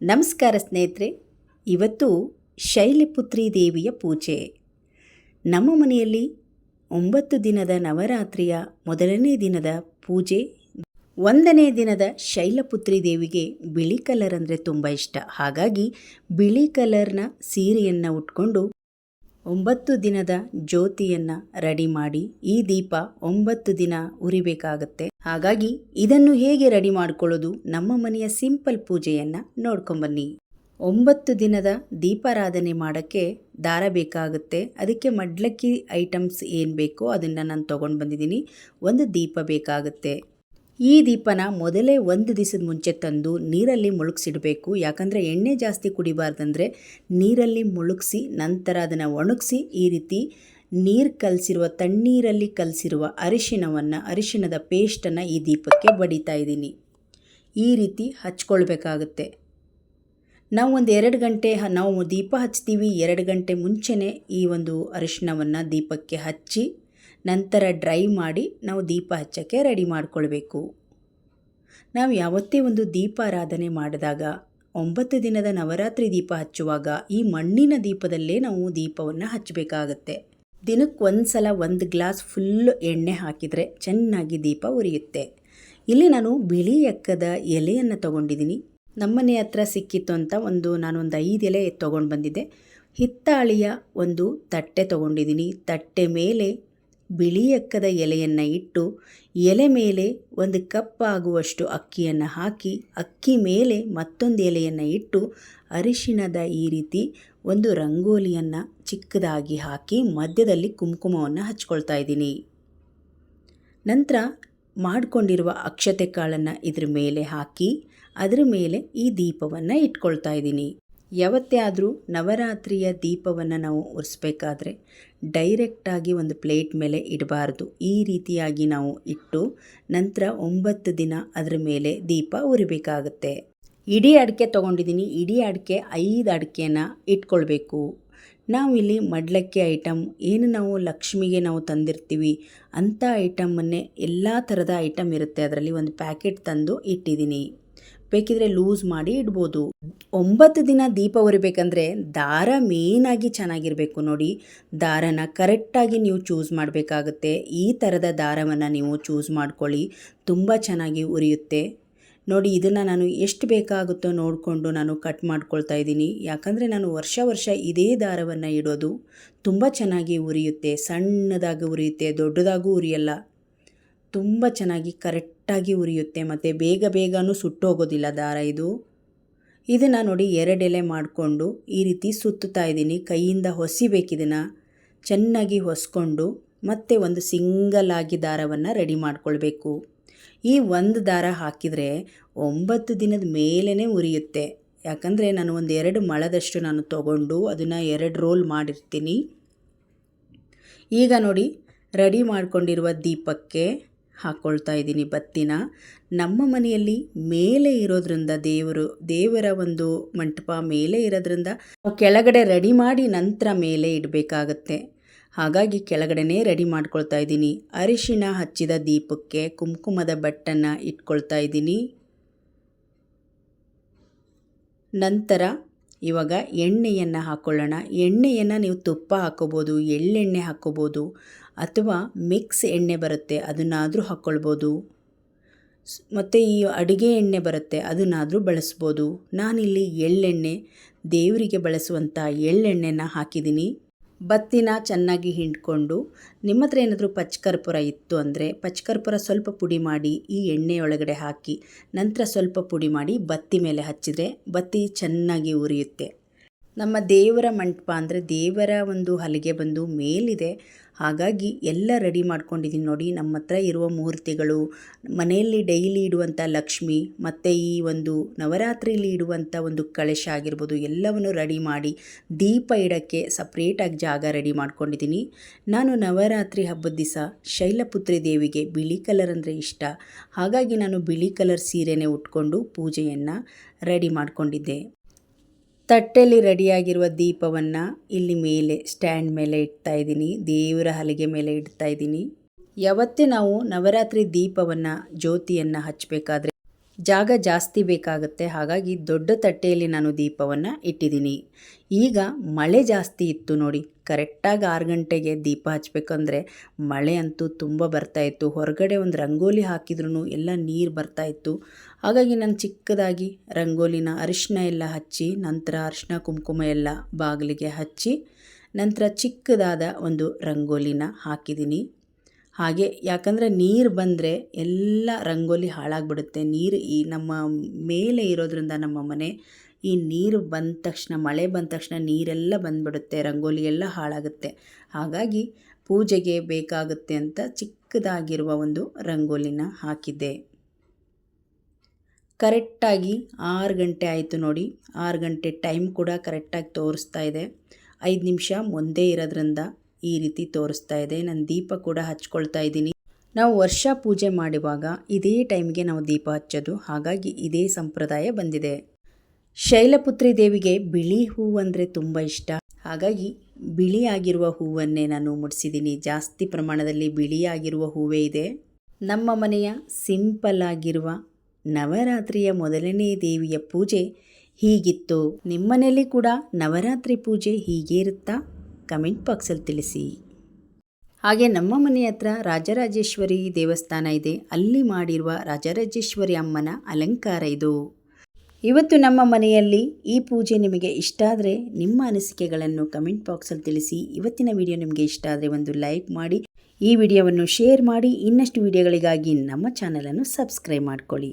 ನಮಸ್ಕಾರ ಸ್ನೇಹಿತರೆ, ಇವತ್ತು ಶೈಲಪುತ್ರಿ ದೇವಿಯ ಪೂಜೆ. ನಮ್ಮ ಮನೆಯಲ್ಲಿ ಒಂಬತ್ತು ದಿನದ ನವರಾತ್ರಿಯ ಮೊದಲನೇ ದಿನದ ಪೂಜೆ. ಒಂದನೇ ದಿನದ ಶೈಲಪುತ್ರಿ ದೇವಿಗೆ ಬಿಳಿ ಕಲರ್ ಅಂದರೆ ತುಂಬ ಇಷ್ಟ. ಹಾಗಾಗಿ ಬಿಳಿ ಕಲರ್ನ ಸೀರೆಯನ್ನು ಉಟ್ಕೊಂಡು ಒಂಬತ್ತು ದಿನದ ಜ್ಯೋತಿಯನ್ನು ರೆಡಿ ಮಾಡಿ ಈ ದೀಪ ಒಂಬತ್ತು ದಿನ ಉರಿಬೇಕಾಗತ್ತೆ. ಹಾಗಾಗಿ ಇದನ್ನು ಹೇಗೆ ರೆಡಿ ಮಾಡಿಕೊಳ್ಳೋದು ನಮ್ಮ ಮನೆಯ ಸಿಂಪಲ್ ಪೂಜೆಯನ್ನು ನೋಡ್ಕೊಂಬನ್ನಿ. ಒಂಬತ್ತು ದಿನದ ದೀಪಾರಾಧನೆ ಮಾಡೋಕ್ಕೆ ದಾರ ಬೇಕಾಗುತ್ತೆ. ಅದಕ್ಕೆ ಮಡ್ಲಕ್ಕಿ ಐಟಮ್ಸ್ ಏನು ಬೇಕೋ ಅದನ್ನು ನಾನು ತೊಗೊಂಡು ಬಂದಿದ್ದೀನಿ. ಒಂದು ದೀಪ ಬೇಕಾಗುತ್ತೆ. ಈ ದೀಪನ ಮೊದಲೇ ಒಂದು ದಿವಸದ ಮುಂಚೆ ತಂದು ನೀರಲ್ಲಿ ಮುಳುಗಿಸಿಡಬೇಕು. ಯಾಕಂದರೆ ಎಣ್ಣೆ ಜಾಸ್ತಿ ಕುಡಿಬಾರ್ದಂದರೆ ನೀರಲ್ಲಿ ಮುಳುಗಿಸಿ, ನಂತರ ಅದನ್ನು ಒಣಗಿಸಿ ಈ ರೀತಿ ನೀರು ಕಲಸಿರುವ, ತಣ್ಣೀರಲ್ಲಿ ಕಲಸಿರುವ ಅರಿಶಿಣವನ್ನು, ಅರಿಶಿಣದ ಪೇಸ್ಟನ್ನು ಈ ದೀಪಕ್ಕೆ ಬಡಿತಾ ಇದ್ದೀನಿ. ಈ ರೀತಿ ಹಚ್ಕೊಳ್ಬೇಕಾಗುತ್ತೆ. ನಾವು ಒಂದು ಎರಡು ಗಂಟೆ ನಾವು ದೀಪ ಹಚ್ತೀವಿ. ಎರಡು ಗಂಟೆ ಮುಂಚೆನೇ ಈ ಒಂದು ಅರಿಶಿಣವನ್ನು ದೀಪಕ್ಕೆ ಹಚ್ಚಿ ನಂತರ ಡ್ರೈ ಮಾಡಿ ನಾವು ದೀಪ ಹಚ್ಚೋಕ್ಕೆ ರೆಡಿ ಮಾಡಿಕೊಳ್ಬೇಕು. ನಾವು ಯಾವತ್ತೇ ಒಂದು ದೀಪಾರಾಧನೆ ಮಾಡಿದಾಗ, ಒಂಬತ್ತು ದಿನದ ನವರಾತ್ರಿ ದೀಪ ಹಚ್ಚುವಾಗ ಈ ಮಣ್ಣಿನ ದೀಪದಲ್ಲೇ ನಾವು ದೀಪವನ್ನು ಹಚ್ಚಬೇಕಾಗತ್ತೆ. ದಿನಕ್ಕೆ ಸಲ ಒಂದು ಗ್ಲಾಸ್ ಫುಲ್ ಎಣ್ಣೆ ಹಾಕಿದರೆ ಚೆನ್ನಾಗಿ ದೀಪ ಉರಿಯುತ್ತೆ. ಇಲ್ಲಿ ನಾನು ಬಿಳಿ ಎಕ್ಕದ ಎಲೆಯನ್ನು ತಗೊಂಡಿದ್ದೀನಿ. ನಮ್ಮನೆ ಹತ್ರ ಸಿಕ್ಕಿತ್ತು ಅಂತ ಒಂದು ನಾನೊಂದು ಐದು ಎಲೆ ತೊಗೊಂಡು ಬಂದಿದ್ದೆ ಹಿತ್ತಾಳಿಯ ಒಂದು ತಟ್ಟೆ ತೊಗೊಂಡಿದ್ದೀನಿ. ತಟ್ಟೆ ಮೇಲೆ ಬಿಳಿ ಎಕ್ಕದ ಎಲೆಯನ್ನು ಇಟ್ಟು ಎಲೆ ಮೇಲೆ ಒಂದು ಕಪ್ಪಾಗುವಷ್ಟು ಅಕ್ಕಿಯನ್ನು ಹಾಕಿ, ಅಕ್ಕಿ ಮೇಲೆ ಮತ್ತೊಂದು ಎಲೆಯನ್ನು ಇಟ್ಟು ಅರಿಶಿಣದ ಈ ರೀತಿ ಒಂದು ರಂಗೋಲಿಯನ್ನು ಚಿಕ್ಕದಾಗಿ ಹಾಕಿ ಮಧ್ಯದಲ್ಲಿ ಕುಂಕುಮವನ್ನು ಹಚ್ಕೊಳ್ತಾ ಇದ್ದೀನಿ. ನಂತರ ಮಾಡಿಕೊಂಡಿರುವ ಅಕ್ಷತೆ ಕಾಳನ್ನು ಇದ್ರ ಮೇಲೆ ಹಾಕಿ, ಅದರ ಮೇಲೆ ಈ ದೀಪವನ್ನು ಇಟ್ಕೊಳ್ತಾ ಇದ್ದೀನಿ. ಯಾವತ್ತೇ ಆದರೂ ನವರಾತ್ರಿಯ ದೀಪವನ್ನು ನಾವು ಉರಿಸ್ಬೇಕಾದ್ರೆ ಡೈರೆಕ್ಟಾಗಿ ಒಂದು ಪ್ಲೇಟ್ ಮೇಲೆ ಇಡಬಾರ್ದು. ಈ ರೀತಿಯಾಗಿ ನಾವು ಇಟ್ಟು ನಂತರ ಒಂಬತ್ತು ದಿನ ಅದರ ಮೇಲೆ ದೀಪ ಉರಿಬೇಕಾಗುತ್ತೆ. ಇಡೀ ಅಡಿಕೆ ತೊಗೊಂಡಿದ್ದೀನಿ. ಇಡೀ ಅಡಿಕೆ ಐದು ಅಡಿಕೆನ ಇಟ್ಕೊಳ್ಬೇಕು. ನಾವಿಲ್ಲಿ ಮಡ್ಲಕ್ಕಿ ಐಟಮ್ ಏನು ನಾವು ಲಕ್ಷ್ಮಿಗೆ ನಾವು ತಂದಿರ್ತೀವಿ ಅಂಥ ಐಟಮನ್ನೇ ಎಲ್ಲ ಥರದ ಐಟಮ್ ಇರುತ್ತೆ. ಅದರಲ್ಲಿ ಒಂದು ಪ್ಯಾಕೆಟ್ ತಂದು ಇಟ್ಟಿದ್ದೀನಿ. ಬೇಕಿದ್ರೆ ಲೂಸ್ ಮಾಡಿ ಇಡ್ಬೋದು. ಒಂಬತ್ತು ದಿನ ದೀಪ ಉರಿಬೇಕಂದ್ರೆ ದಾರ ಮೇಯ್ನಾಗಿ ಚೆನ್ನಾಗಿರಬೇಕು ನೋಡಿ. ದಾರನ ಕರೆಕ್ಟಾಗಿ ನೀವು ಚೂಸ್ ಮಾಡಬೇಕಾಗುತ್ತೆ. ಈ ಥರದ ದಾರವನ್ನು ನೀವು ಚೂಸ್ ಮಾಡ್ಕೊಳ್ಳಿ. ತುಂಬ ಚೆನ್ನಾಗಿ ಉರಿಯುತ್ತೆ. ನೋಡಿ, ಇದನ್ನು ನಾನು ಎಷ್ಟು ಬೇಕಾಗುತ್ತೋ ನೋಡಿಕೊಂಡು ನಾನು ಕಟ್ ಮಾಡ್ಕೊಳ್ತಾ ಇದ್ದೀನಿ. ಯಾಕಂದರೆ ನಾನು ವರ್ಷ ವರ್ಷ ಇದೇ ದಾರವನ್ನು ಇಡೋದು ತುಂಬ ಚೆನ್ನಾಗಿ ಉರಿಯುತ್ತೆ. ಸಣ್ಣದಾಗಿ ಉರಿಯುತ್ತೆ, ದೊಡ್ಡದಾಗೂ ಉರಿಯಲ್ಲ. ತುಂಬ ಚೆನ್ನಾಗಿ ಕರೆಕ್ಟಾಗಿ ಉರಿಯುತ್ತೆ ಮತ್ತು ಬೇಗ ಬೇಗನೂ ಸುಟ್ಟೋಗೋದಿಲ್ಲ ದಾರ ಇದು. ಇದನ್ನು ನೋಡಿ ಎರಡೆಲೆ ಮಾಡಿಕೊಂಡು ಈ ರೀತಿ ಸುತ್ತುತ್ತಾ ಇದ್ದೀನಿ. ಕೈಯಿಂದ ಹೊಸಿಬೇಕಿದನ್ನು ಚೆನ್ನಾಗಿ ಹೊಸ್ಕೊಂಡು ಮತ್ತೆ ಒಂದು ಸಿಂಗಲ್ ಆಗಿ ದಾರವನ್ನು ರೆಡಿ ಮಾಡಿಕೊಳ್ಬೇಕು. ಈ ಒಂದು ದಾರ ಹಾಕಿದರೆ ಒಂಬತ್ತು ದಿನದ ಮೇಲೇ ಉರಿಯುತ್ತೆ. ಯಾಕಂದರೆ ನಾನು ಒಂದು ಎರಡು ಮಳದಷ್ಟು ನಾನು ತಗೊಂಡು ಅದನ್ನು ಎರಡು ರೋಲ್ ಮಾಡಿರ್ತೀನಿ. ಈಗ ನೋಡಿ, ರೆಡಿ ಮಾಡಿಕೊಂಡಿರುವ ದೀಪಕ್ಕೆ ಹಾಕ್ಕೊಳ್ತಾ ಇದ್ದೀನಿ ಬತ್ತಿನ. ನಮ್ಮ ಮನೆಯಲ್ಲಿ ಮೇಲೆ ಇರೋದ್ರಿಂದ ದೇವರು, ದೇವರ ಒಂದು ಮಂಟಪ ಮೇಲೆ ಇರೋದ್ರಿಂದ ಕೆಳಗಡೆ ರೆಡಿ ಮಾಡಿ ನಂತರ ಮೇಲೆ ಇಡಬೇಕಾಗತ್ತೆ. ಹಾಗಾಗಿ ಕೆಳಗಡೆನೇ ರೆಡಿ ಮಾಡ್ಕೊಳ್ತಾ ಇದ್ದೀನಿ. ಅರಿಶಿಣ ಹಚ್ಚಿದ ದೀಪಕ್ಕೆ ಕುಂಕುಮದ ಬಟ್ಟನ್ನು ಇಟ್ಕೊಳ್ತಾ ಇದ್ದೀನಿ. ನಂತರ ಇವಾಗ ಎಣ್ಣೆಯನ್ನು ಹಾಕ್ಕೊಳ್ಳೋಣ ಎಣ್ಣೆಯನ್ನು ನೀವು ತುಪ್ಪ ಹಾಕ್ಕೋಬೋದು ಎಳ್ಳೆಣ್ಣೆ ಹಾಕ್ಕೋಬೋದು ಅಥವಾ ಮಿಕ್ಸ್ ಎಣ್ಣೆ ಬರುತ್ತೆ, ಅದನ್ನಾದರೂ ಹಾಕ್ಕೊಳ್ಬೋದು ಮತ್ತು ಈ ಅಡುಗೆ ಎಣ್ಣೆ ಬರುತ್ತೆ, ಅದನ್ನಾದರೂ ಬಳಸ್ಬೋದು. ನಾನಿಲ್ಲಿ ಎಳ್ಳೆಣ್ಣೆ ದೇವರಿಗೆ ಬಳಸುವಂಥ ಎಳ್ಳೆಣ್ಣೆನ ಹಾಕಿದ್ದೀನಿ. ಬತ್ತಿನ ಚೆನ್ನಾಗಿ ಹಿಂಡ್ಕೊಂಡು ನಿಮ್ಮ ಹತ್ರ ಏನಾದರೂ ಪಚ್ಕರ್ಪೂರ ಇತ್ತು ಅಂದರೆ ಪಚ್ಕರ್ಪೂರ ಸ್ವಲ್ಪ ಪುಡಿ ಮಾಡಿ ಈ ಎಣ್ಣೆಯೊಳಗಡೆ ಹಾಕಿ ನಂತರ ಸ್ವಲ್ಪ ಪುಡಿ ಮಾಡಿ ಬತ್ತಿ ಮೇಲೆ ಹಚ್ಚಿದರೆ ಬತ್ತಿ ಚೆನ್ನಾಗಿ ಉರಿಯುತ್ತೆ. ನಮ್ಮ ದೇವರ ಮಂಟಪ ಅಂದರೆ ದೇವರ ಒಂದು ಹಲಿಗೆ ಬಂದು ಮೇಲಿದೆ. ಹಾಗಾಗಿ ಎಲ್ಲ ರೆಡಿ ಮಾಡ್ಕೊಂಡಿದ್ದೀನಿ ನೋಡಿ. ನಮ್ಮ ಹತ್ರ ಇರುವ ಮೂರ್ತಿಗಳು, ಮನೆಯಲ್ಲಿ ಡೈಲಿ ಇಡುವಂಥ ಲಕ್ಷ್ಮಿ, ಮತ್ತು ಈ ಒಂದು ನವರಾತ್ರಿಲಿ ಇಡುವಂಥ ಒಂದು ಕಳಶ ಆಗಿರ್ಬೋದು, ಎಲ್ಲವನ್ನು ರೆಡಿ ಮಾಡಿ ದೀಪ ಇಡೋಕ್ಕೆ ಸಪ್ರೇಟಾಗಿ ಜಾಗ ರೆಡಿ ಮಾಡ್ಕೊಂಡಿದ್ದೀನಿ ನಾನು ನವರಾತ್ರಿ ಹಬ್ಬದ ದಿವಸ ಶೈಲಪುತ್ರಿ ದೇವಿಗೆ ಬಿಳಿ ಕಲರ್ ಅಂದರೆ ಇಷ್ಟ. ಹಾಗಾಗಿ ನಾನು ಬಿಳಿ ಕಲರ್ ಸೀರೆನೇ ಉಟ್ಕೊಂಡು ಪೂಜೆಯನ್ನು ರೆಡಿ ಮಾಡ್ಕೊಂಡಿದ್ದೆ. ತಟ್ಟೆಯಲ್ಲಿ ರೆಡಿಯಾಗಿರುವ ದೀಪವನ್ನು ಇಲ್ಲಿ ಮೇಲೆ ಸ್ಟ್ಯಾಂಡ್ ಮೇಲೆ ಇಡ್ತಾ ಇದ್ದೀನಿ. ದೇವರ ಹಲಿಗೆ ಮೇಲೆ ಇಡ್ತಾ ಇದ್ದೀನಿ. ಯಾವತ್ತೇ ನಾವು ನವರಾತ್ರಿ ದೀಪವನ್ನು ಜ್ಯೋತಿಯನ್ನು ಹಚ್ಚಬೇಕಾದ್ರೆ ಜಾಗ ಜಾಸ್ತಿ ಬೇಕಾಗುತ್ತೆ. ಹಾಗಾಗಿ ದೊಡ್ಡ ತಟ್ಟೆಯಲ್ಲಿ ನಾನು ದೀಪವನ್ನು ಇಟ್ಟಿದ್ದೀನಿ. ಈಗ ಮಳೆ ಜಾಸ್ತಿ ಇತ್ತು ನೋಡಿ, ಕರೆಕ್ಟಾಗಿ ಆರು ಗಂಟೆಗೆ ದೀಪ ಹಚ್ಚಬೇಕಂದ್ರೆ ಮಳೆ ಅಂತೂ ತುಂಬ ಬರ್ತಾಯಿತ್ತು ಹೊರಗಡೆ ಒಂದು ರಂಗೋಲಿ ಹಾಕಿದ್ರೂ ಎಲ್ಲ ನೀರು ಬರ್ತಾಯಿತ್ತು ಹಾಗಾಗಿ ನಾನು ಚಿಕ್ಕದಾಗಿ ರಂಗೋಲಿನ ಅರಿಶಿನ ಎಲ್ಲ ಹಚ್ಚಿ, ನಂತರ ಅರಿಶಿನ ಕುಂಕುಮ ಎಲ್ಲ ಬಾಗಿಲಿಗೆ ಹಚ್ಚಿ, ನಂತರ ಚಿಕ್ಕದಾದ ಒಂದು ರಂಗೋಲಿನ ಹಾಕಿದ್ದೀನಿ. ಹಾಗೆ ಯಾಕಂದರೆ ನೀರು ಬಂದರೆ ಎಲ್ಲ ರಂಗೋಲಿ ಹಾಳಾಗ್ಬಿಡುತ್ತೆ. ನೀರು ಈ ನಮ್ಮ ಮೇಲೆ ಇರೋದ್ರಿಂದ ನಮ್ಮ ಮನೆ ಈ ನೀರು ಬಂದ ತಕ್ಷಣ, ಮಳೆ ಬಂದ ತಕ್ಷಣ ನೀರೆಲ್ಲ ಬಂದ್ಬಿಡುತ್ತೆ ರಂಗೋಲಿ ಎಲ್ಲ ಹಾಳಾಗುತ್ತೆ. ಹಾಗಾಗಿ ಪೂಜೆಗೆ ಬೇಕಾಗುತ್ತೆ ಅಂತ ಚಿಕ್ಕದಾಗಿರುವ ಒಂದು ರಂಗೋಲಿನ ಹಾಕಿದ್ದೆ. ಕರೆಕ್ಟಾಗಿ ಆರು ಗಂಟೆ ಆಯಿತು ನೋಡಿ. ಆರು ಗಂಟೆ ಟೈಮ್ ಕೂಡ ಕರೆಕ್ಟಾಗಿ ತೋರಿಸ್ತಾ ಇದೆ. ಐದು ನಿಮಿಷ ಮುಂದೆ ಇರೋದ್ರಿಂದ ಈ ರೀತಿ ತೋರಿಸ್ತಾ ಇದೆ. ನಾನು ದೀಪ ಕೂಡ ಹಚ್ಕೊಳ್ತಾ ಇದ್ದೀನಿ. ನಾವು ವರ್ಷ ಪೂಜೆ ಮಾಡುವಾಗ ಇದೇ ಟೈಮ್ಗೆ ನಾವು ದೀಪ ಹಚ್ಚೋದು. ಹಾಗಾಗಿ ಇದೇ ಸಂಪ್ರದಾಯ ಬಂದಿದೆ. ಶೈಲಪುತ್ರಿ ದೇವಿಗೆ ಬಿಳಿ ಹೂವು ಅಂದರೆ ತುಂಬ ಇಷ್ಟ. ಹಾಗಾಗಿ ಬಿಳಿಯಾಗಿರುವ ಹೂವನ್ನೇ ನಾನು ಮುಡಿಸಿದ್ದೀನಿ. ಜಾಸ್ತಿ ಪ್ರಮಾಣದಲ್ಲಿ ಬಿಳಿಯಾಗಿರುವ ಹೂವೇ ಇದೆ. ನಮ್ಮ ಮನೆಯ ಸಿಂಪಲ್ ಆಗಿರುವ ನವರಾತ್ರಿಯ ಮೊದಲನೇ ದೇವಿಯ ಪೂಜೆ ಹೀಗಿತ್ತು. ನಿಮ್ಮನೆಯಲ್ಲಿ ಕೂಡ ನವರಾತ್ರಿ ಪೂಜೆ ಹೀಗೆ ಇರುತ್ತಾ? ಕಮೆಂಟ್ ಬಾಕ್ಸಲ್ಲಿ ತಿಳಿಸಿ. ಹಾಗೆ ನಮ್ಮ ಮನೆ ಹತ್ರ ರಾಜರಾಜೇಶ್ವರಿ ದೇವಸ್ಥಾನ ಇದೆ. ಅಲ್ಲಿ ಮಾಡಿರುವ ರಾಜರಾಜೇಶ್ವರಿ ಅಮ್ಮನ ಅಲಂಕಾರ ಇದು. ಇವತ್ತು ನಮ್ಮ ಮನೆಯಲ್ಲಿ ಈ ಪೂಜೆ ನಿಮಗೆ ಇಷ್ಟ ಆದರೆ ನಿಮ್ಮ ಅನಿಸಿಕೆಗಳನ್ನು ಕಮೆಂಟ್ ಬಾಕ್ಸಲ್ಲಿ ತಿಳಿಸಿ. ಇವತ್ತಿನ ವಿಡಿಯೋ ನಿಮಗೆ ಇಷ್ಟ ಆದರೆ ಒಂದು ಲೈಕ್ ಮಾಡಿ. ಈ ವಿಡಿಯೋವನ್ನು ಶೇರ್ ಮಾಡಿ. ಇನ್ನಷ್ಟು ವಿಡಿಯೋಗಳಿಗಾಗಿ ನಮ್ಮ ಚಾನಲನ್ನು ಸಬ್ಸ್ಕ್ರೈಬ್ ಮಾಡ್ಕೊಳ್ಳಿ.